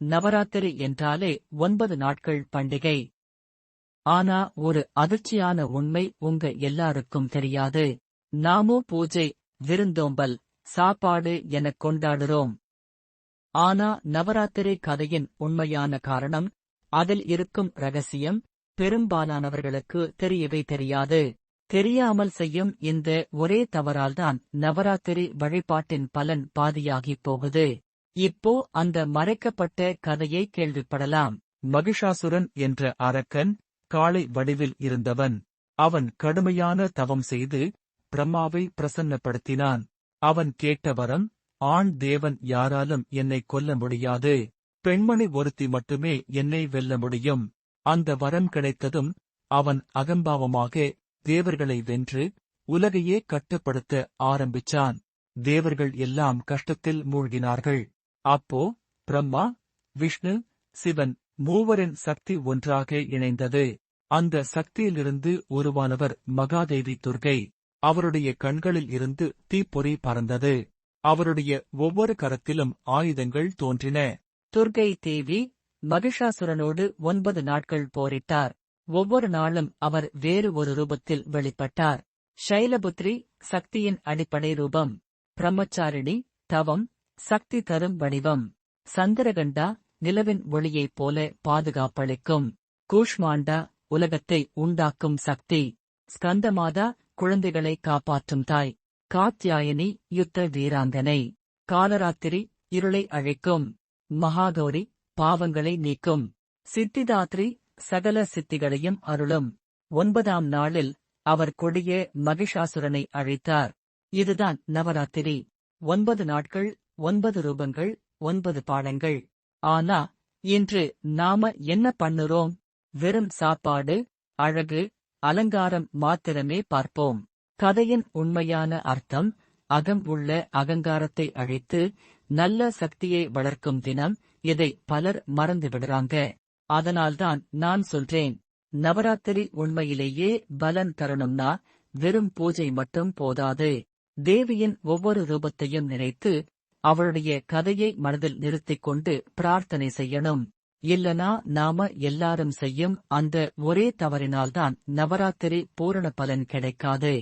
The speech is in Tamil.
நவராத்திரி என்றாலே ஒன்பது நாட்கள் பண்டிகை. ஆனா ஒரு அதிர்ச்சியான உண்மை உங்க எல்லாருக்கும் தெரியாது. நாமோ பூஜை விருந்தோம்பல் சாப்பாடு எனக் கொண்டாடுறோம். ஆனா நவராத்திரி கதையின் உண்மையான காரணம் அதில் இருக்கும் ரகசியம் பெரும்பாலானவர்களுக்கு தெரியவே தெரியாது. தெரியாமல் செய்யும் இந்த ஒரே தவறால்தான் நவராத்திரி வழிபாட்டின் பலன் பாதியாகிப் போகுது. இப்போ அந்த மறைக்கப்பட்ட கதையை கேள்விப்படலாம். மகிஷாசுரன் என்ற அரக்கன் காளை வடிவில் இருந்தவன். அவன் கடுமையான தவம் செய்து பிரம்மாவை பிரசன்னப்படுத்தினான். அவன் கேட்ட வரம் ஆண் தேவன் யாராலும் என்னை கொல்ல முடியாது. பெண்மணி ஒருத்தி மட்டுமே என்னை வெல்ல முடியும். அந்த வரம் கிடைத்ததும் அவன் அகம்பாவமாக தேவர்களை வென்று உலகையே கட்டுப்படுத்த ஆரம்பிச்சான். தேவர்கள் எல்லாம் கஷ்டத்தில் மூழ்கினார்கள். அப்போ பிரம்மா விஷ்ணு சிவன் மூவரின் சக்தி ஒன்றாக இணைந்தது. அந்த சக்தியிலிருந்து உருவானவர் மகாதேவி துர்கை. அவருடைய கண்களில் இருந்து தீப்பொறி பறந்தது. அவருடைய ஒவ்வொரு கரத்திலும் ஆயுதங்கள் தோன்றின. துர்கை தேவி மகிஷாசுரனோடு ஒன்பது நாட்கள் போரிட்டார். ஒவ்வொரு நாளும் அவர் வேறு ஒரு ரூபத்தில் வெளிப்பட்டார். ஷைலபுத்ரி சக்தியின் அடிப்படை ரூபம். பிரம்மச்சாரிணி தவம் சக்தி தரும் வடிவம். சந்திரகண்டா நிலவின் ஒளியைப் போல பாதுகாப்பளிக்கும். கூஷ்மாண்டா உலகத்தை உண்டாக்கும் சக்தி. ஸ்கந்தமாதா குழந்தைகளை காப்பாற்றும் தாய். காத்யாயனி யுத்த வீராங்கனை. காலராத்திரி இருளை அழைக்கும். மகாகௌரி பாவங்களை நீக்கும். சித்திதாத்ரி சகல சித்திகளையும் அருளும். ஒன்பதாம் நாளில் அவர் கொடிய மகிஷாசுரனை அழைத்தார். இதுதான் நவராத்திரி. ஒன்பது நாட்கள் ஒன்பது ரூபங்கள் ஒன்பது பாடங்கள். ஆனா இன்று நாம என்ன பண்ணுறோம்? வெறும் சாப்பாடு அழகு அலங்காரம் மாத்திரமே பார்ப்போம். கதையின் உண்மையான அர்த்தம் அகம் உள்ள அகங்காரத்தை அழித்து நல்ல சக்தியை வளர்க்கும் தினம் இதை பலர் மறந்து விடுறாங்க. அதனால்தான் நான் சொல்றேன் நவராத்திரி உண்மையிலேயே பலன் தரணும்னா வெறும் பூஜை மட்டும் போதாது. தேவியின் ஒவ்வொரு ரூபத்தையும் நினைத்து அவளுடைய கதையை மனதில் நிறுத்திக் கொண்டு பிரார்த்தனை செய்யணும். இல்லனா நாம எல்லாரும் செய்யும் அந்த ஒரே தவறினால்தான் நவராத்திரி பூரண பலன் கிடைக்காது.